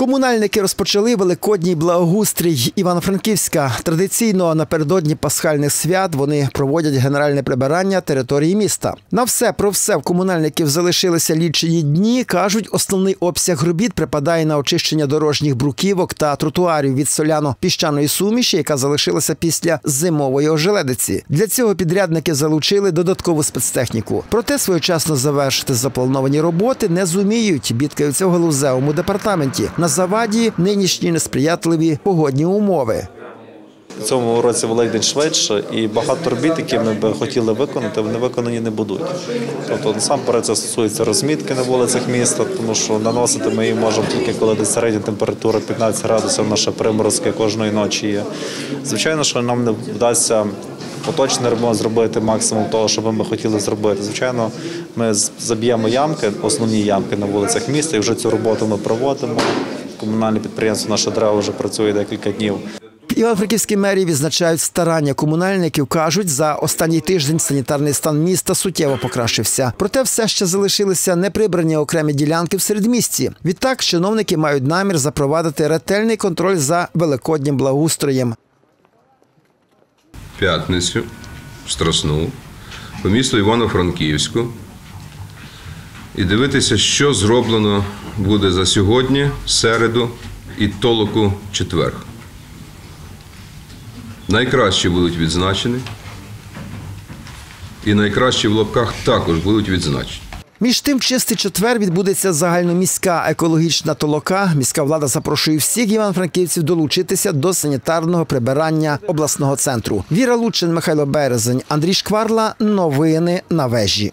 Комунальники розпочали великодній благоустрій Івано-Франківська. Традиційно напередодні пасхальних свят вони проводять генеральне прибирання території міста. На все про все в комунальників залишилися лічені дні. кажуть, основний обсяг робіт припадає на очищення дорожніх бруківок та тротуарів від соляно-піщаної суміші, яка залишилася після зимової ожеледиці. Для цього підрядники залучили додаткову спецтехніку. Проте своєчасно завершити заплановані роботи не зуміють. Бідкаються в галузевому департаменті. На заваді нинішні несприятливі погодні умови. В цьому році Великдень швидше, і багато робіт, які ми би хотіли виконати, вони виконані не будуть. Тобто, насамперед, це стосується розмітки на вулицях міста, тому що наносити ми її можемо тільки коли десь середня температура 15 градусів, наша приморозки кожної ночі є. Звичайно, що нам не вдасться поточний ремонт зробити максимум того, що ми хотіли зробити. Звичайно, ми заб'ємо ямки, основні ямки на вулицях міста, і вже цю роботу ми проводимо. Комунальне підприємство наше дерево вже працює декілька днів. В Івано-Франківській мерії відзначають старання комунальників. кажуть, за останній тиждень санітарний стан міста суттєво покращився. Проте все ще залишилися неприбрані окремі ділянки в середмісті. Відтак, чиновники мають намір запровадити ретельний контроль за великоднім благоустроєм. п'ятницю Страсну по місту Івано-Франківську і дивитися, що зроблено буде за сьогодні, середу і толоку четвер. Найкращі будуть відзначені, і найкращі в лапках також будуть відзначені. Між тим, чистий четвер відбудеться загальноміська екологічна толока. Міська влада запрошує всіх івано-франківців долучитися до санітарного прибирання обласного центру. Віра Лучин, Михайло Березень, Андрій Шкварла. Новини на вежі.